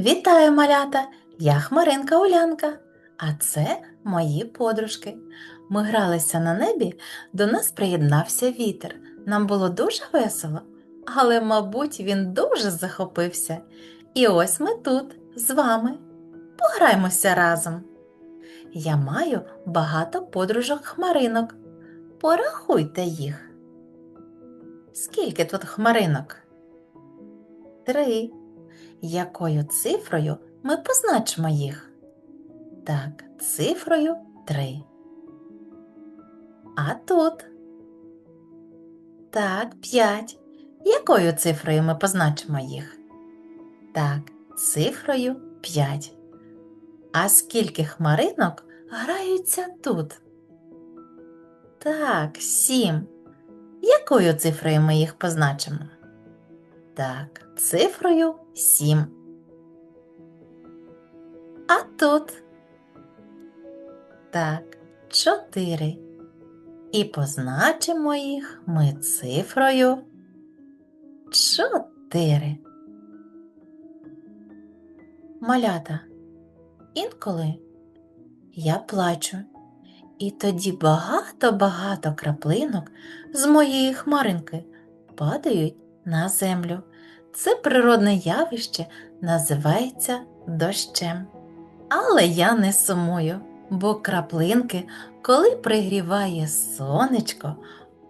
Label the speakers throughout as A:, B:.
A: Вітаю, малята! Я Хмаринка Улянка, а це мої подружки. Ми гралися на небі, до нас приєднався вітер. Нам було дуже весело, але, мабуть, він дуже захопився. І ось ми тут з вами. Пограймося разом. Я маю багато подружок хмаринок. Порахуйте їх. Скільки тут хмаринок? Три. Якою цифрою ми позначимо їх? Так, цифрою 3. А тут? Так, 5. Якою цифрою ми позначимо їх? Так, цифрою 5. А скільки хмаринок граються тут? Так, 7. Якою цифрою ми їх позначимо? Так, цифрою 7. А тут так, 4. І позначимо їх ми цифрою 4. Малята. Інколи я плачу, і тоді багато-багато краплинок з моєї хмаринки падають на землю. Це природне явище називається дощем. Але я не сумую, бо краплинки, коли пригріває сонечко,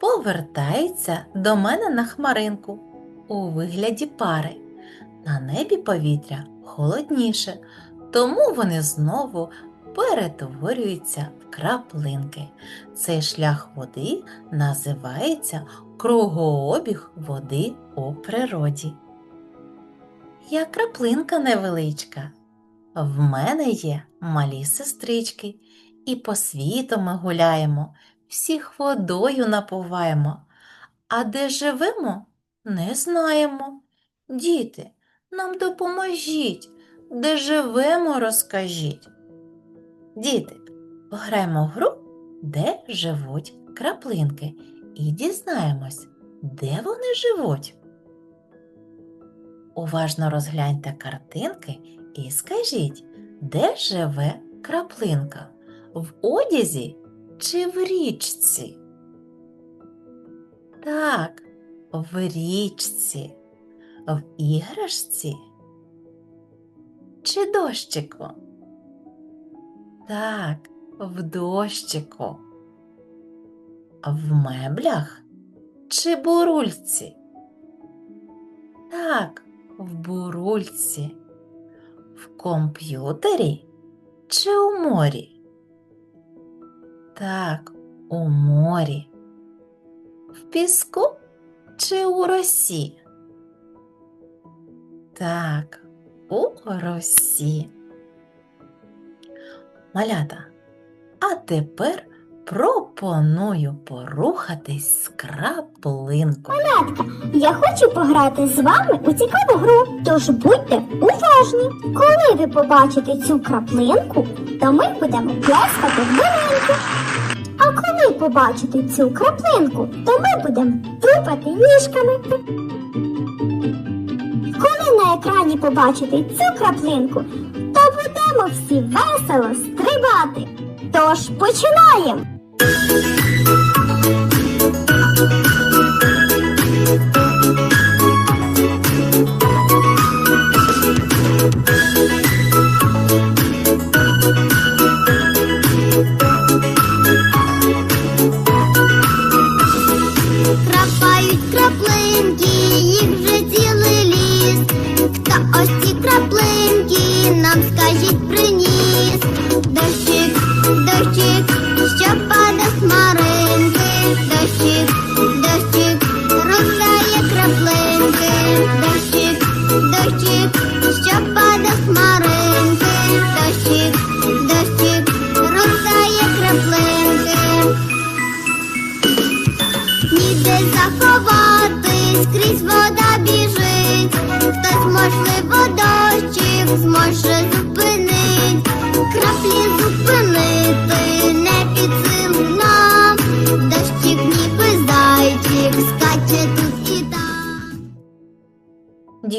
A: повертаються до мене на хмаринку у вигляді пари. На небі повітря холодніше, тому вони знову перетворюються в краплинки. Цей шлях води називається кругообіг води у природі. Я краплинка невеличка. В мене є малі сестрички, і по світу ми гуляємо, всіх водою напуваємо. А де живемо, не знаємо. Діти, нам допоможіть, де живемо, розкажіть. Діти, пограємо в гру, де живуть краплинки, і дізнаємось, де вони живуть. Уважно розгляньте картинки і скажіть, де живе краплинка? В одязі чи в річці? Так, в річці, в іграшці чи дощику? Так, в дощику. В меблях чи бурульці? Так, в бурульці, в комп'ютері чи у морі? Так, у морі, в піску чи у росі? Так, у росі. Малята, а тепер пропоную порухатись з краплинкою.
B: Малятка, я хочу пограти з вами у цікаву гру, тож будьте уважні. Коли ви побачите цю краплинку, то ми будемо плескати в долоньку. А коли побачите цю краплинку, то ми будемо тупати ніжками. Коли на екрані побачите цю краплинку, то будемо всі весело стрибати. Тож починаємо!
C: Крапають краплинки, їх вже цілий ліс. Хто ось ці краплинки нам скажіть приніс.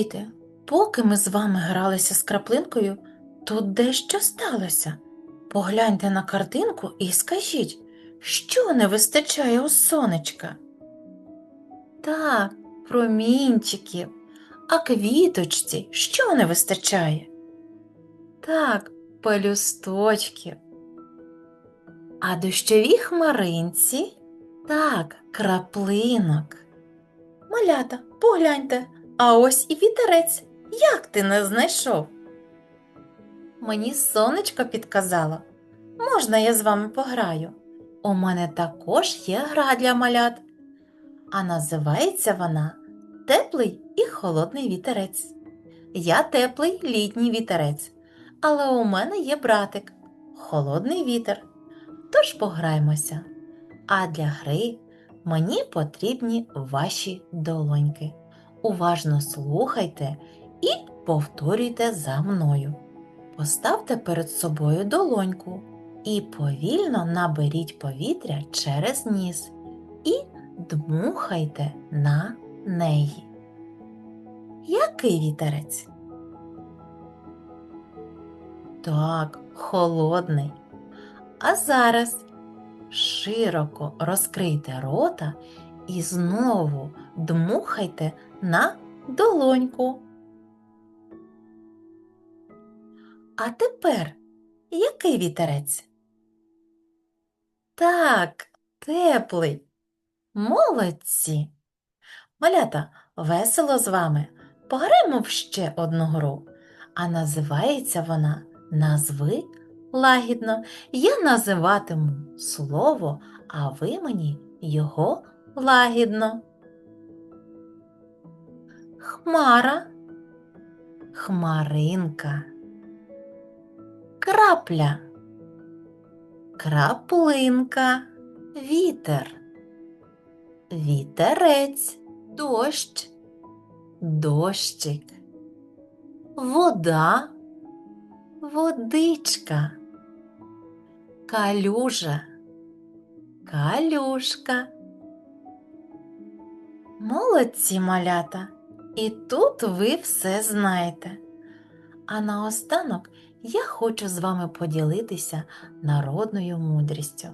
A: Діти, Поки ми з вами гралися з краплинкою, тут дещо сталося. Погляньте на картинку і скажіть, що не вистачає у сонечка? Так, промінчиків. А квіточці що не вистачає? Так, пелюсточків. А дощовій хмаринці? Так, краплинок. Малята, погляньте, а ось і вітерець. Як ти не знайшов? Мені сонечко підказало. Можна я з вами пограю? У мене також є гра для малят, а називається вона Теплий і холодний вітерець. Я теплий літній вітерець, але у мене є братик холодний вітер. Тож пограємося. А для гри мені потрібні ваші долоньки. Уважно слухайте і повторюйте за мною. Поставте перед собою долоньку і повільно наберіть повітря через ніс і дмухайте на неї. Який вітерець? Так, холодний. А зараз широко розкрийте рота і знову дмухайте на долоньку. А тепер який вітерець? Так, теплий. Молодці. Малята, весело з вами. Пограємо в ще одну гру. А називається вона Назви лагідно. Я називатиму слово, а ви мені його лагідно. Хмара, хмаринка, крапля, краплинка, вітер, вітерець, дощ, дощик, вода, водичка, калюжа, калюшка. Молодці малята, і тут ви все знаєте. А наостанок я хочу з вами поділитися народною мудрістю,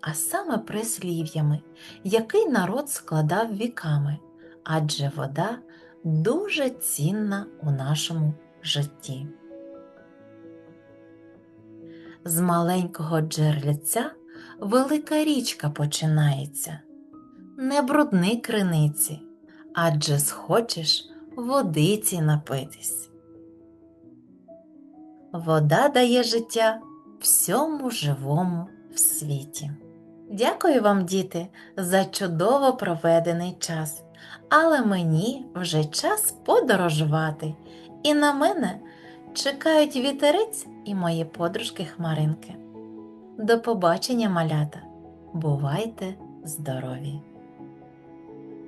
A: а саме прислів'ями, який народ складав віками, адже вода дуже цінна у нашому житті. З маленького джерельця велика річка починається. Не брудни криниці, адже схочеш водиці напитись. Вода дає життя всьому живому в світі. Дякую вам, діти, за чудово проведений час, але мені вже час подорожувати, і на мене чекають вітерець і мої подружки Хмаринки. До побачення, малята! Бувайте здорові!